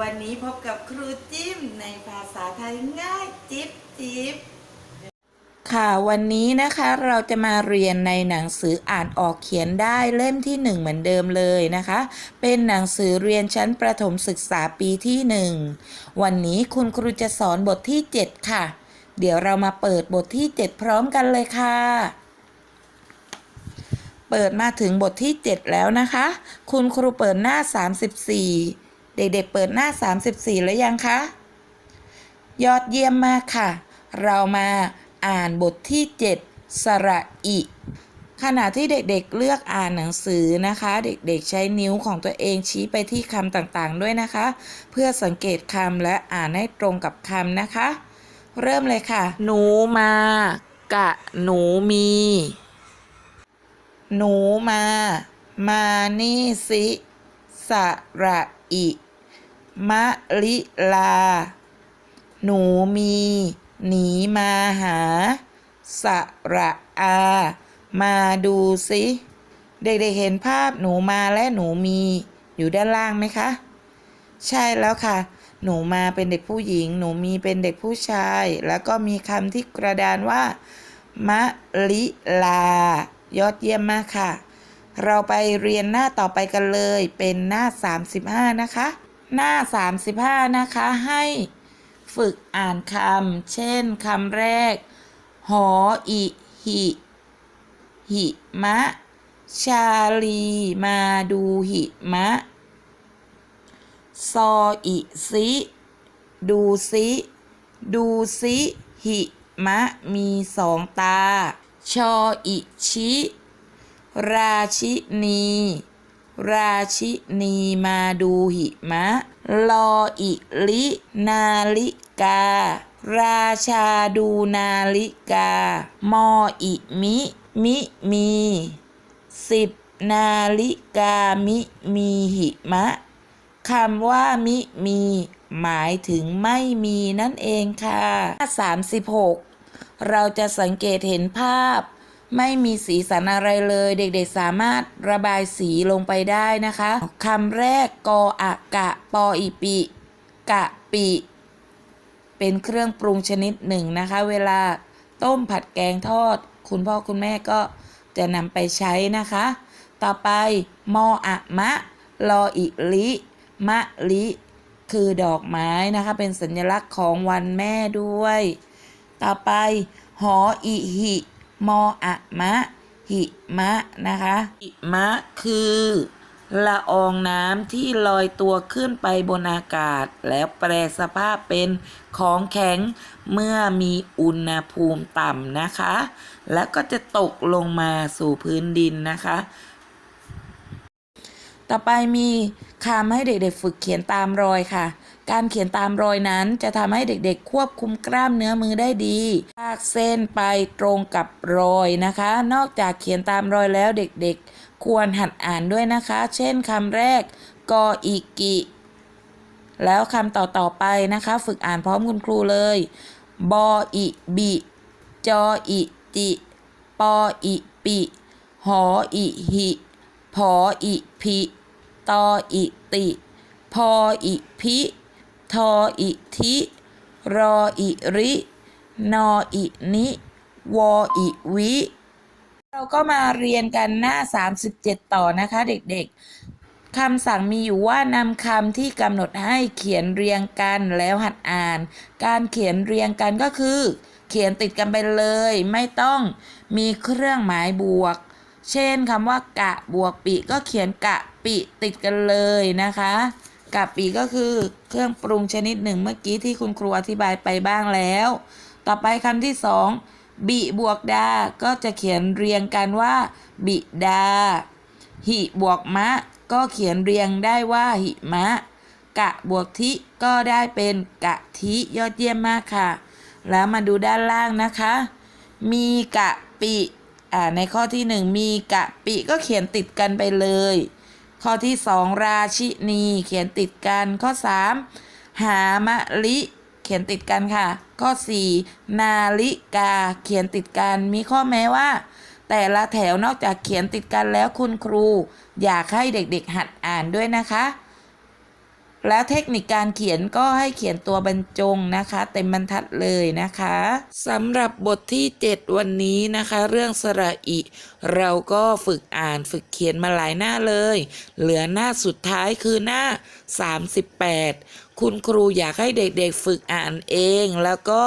วันนี้พบกับครูจิ้มในภาษาไทยง่ายจิ๊บจิ๊บค่ะวันนี้นะคะเราจะมาเรียนในหนังสืออ่านออกเขียนได้เล่มที่หนึ่งเหมือนเดิมเลยนะคะ เป็นหนังสือเรียนชั้นประถมศึกษาปีที่หนึ่งวันนี้คุณครูจะสอนบทที่ 7 ค่ะ เดี๋ยวเรามาเปิดบทที่ 7 พร้อมกันเลยค่ะเปิดมาถึงบทที่ 7 แล้วนะคะ คุณครูเปิดหน้า 34 เด็กๆเปิดหน้า 34 แล้วยังคะ ยอดเยี่ยมมากค่ะ เรามาอ่านบทที่ 7 สระอิขณะที่เด็กๆเลือกอ่านหนังสือนะคะ เด็กๆใช้นิ้วของตัวเองชี้ไปที่คำต่างๆด้วยนะคะ เพื่อสังเกตคำและอ่านให้ตรงกับคำนะคะ เริ่มเลยค่ะ หนูมากะหนูมี หนูมา มานี่สิส ระอิ มะลิลา หนูมี หนีมาหา สระอา มาดูสิเด็กๆเห็นภาพหนูมาและหนูมีอยู่ด้านล่างไหมคะ ใช่แล้วค่ะ หนูมาเป็นเด็กผู้หญิง หนูมีเป็นเด็กผู้ชาย แล้วก็มีคำที่กระดานว่า มะลิลายอดเยี่ยมมากค่ะ เราไปเรียนหน้าต่อไปกันเลยเป็นหน้า 35 นะคะ หน้า 35 นะคะให้ฝึกอ่านคำ เช่นคำแรก หออิหิหิมะ ชาลีมาดูหิมะ ซออิซิดูซิดูซิหิมะมีสองตา ชออิชิ ราชินี ราชินีมาดูหิมะ ลออิลิ นาฬิกา ราชาดูนาฬิกา มออิมิ มิมีสิบนาฬิกามิมีหิมะคำว่ามิมี หมายถึงไม่มีนั่นเองค่ะ 36 เราจะสังเกตเห็นภาพ ไม่มีสีสันอะไรเลย เด็กๆสามารถระบายสีลงไปได้นะคะคำแรกกออะกะ ปออีปิ กะปิ เป็นเครื่องปรุงชนิดหนึ่งนะคะ เวลาต้มผัดแกงทอด คุณพ่อคุณแม่ก็จะนำไปใช้นะคะ ต่อไปมออะมะ ลออิลิ มะลิ คือดอกไม้นะคะ เป็นสัญลักษณ์ของวันแม่ด้วย ต่อไป หออิหิ มออะมะ หิมะนะคะ หิมะคือละอองน้ำที่ลอยตัวขึ้นไปบนอากาศ แล้วแปลสภาพเป็นของแข็งเมื่อมีอุณหภูมิต่ำนะคะ แล้วก็จะตกลงมาสู่พื้นดินนะคะ ต่อไปมีคำให้เด็กๆฝึกเขียนตามรอยค่ะ การเขียนตามรอยนั้นจะทำให้เด็กๆ ควบคุมกล้ามเนื้อมือได้ดีลากเส้นไปตรงกับรอยนะคะ นอกจากเขียนตามรอยแล้วเด็กๆ ควรหัดอ่านด้วยนะคะ เช่นคำแรกกออิกิ แล้วคำต่อๆไปนะคะ ฝึกอ่านพร้อมคุณครูเลย บออิบิ จออิจิปออิปิ หออิหิพออิพิ ตออิติ พออิพิ ทออิทิรออิริ นออินิ วออิวิ เราก็มาเรียนกันหน้า 37 ต่อนะคะเด็กๆ คำสั่งมีอยู่ว่านำคำที่กำหนดให้เขียนเรียงกันแล้วหัดอ่าน การเขียนเรียงกันก็คือ เขียนติดกันไปเลย ไม่ต้องมีเครื่องหมายบวก เช่นคำว่ากะบวกปิก็เขียนกะปิติดกันเลยนะคะ กะปิก็คือเครื่องปรุงชนิดหนึ่งเมื่อกี้ที่คุณครูอธิบายไปบ้างแล้ว ต่อไปคำที่สองบิบวกดา ก็จะเขียนเรียงกันว่า บิดา หิบวกมะ ก็เขียนเรียงได้ว่าหิมะ กะบวกทิก็ได้เป็นกะทิยอดเยี่ยมมากค่ะ แล้วมาดูด้านล่างนะคะ มีกะปิ อ่าในข้อที่หนึ่งมีกะปิก็เขียนติดกันไปเลย ข้อที่สองราชินี เขียนติดกันข้อสามหามะลิ เขียนติดกันค่ะ ข้อสี่นาลิกา เขียนติดกันมีข้อแม้ว่า แต่ละแถวนอกจากเขียนติดกันแล้วคุณครู อยากให้เด็กๆหัดอ่านด้วยนะคะ แล้วเทคนิคการเขียนก็ให้เขียนตัวบรรจงนะคะ เต็มบรรทัดเลยนะคะสำหรับบทที่ 7 วันนี้นะคะ เรื่องสระอิ เราก็ฝึกอ่านฝึกเขียนมาหลายหน้าเลย เหลือหน้าสุดท้ายคือหน้า 38 คุณครูอยากให้เด็กๆฝึกอ่านเองแล้วก็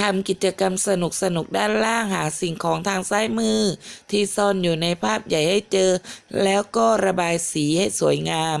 ทำกิจกรรมสนุกๆด้านล่างหาสิ่งของทางซ้ายมือ ที่ซ่อนอยู่ในภาพใหญ่ให้เจอ แล้วก็ระบายสีให้สวยงาม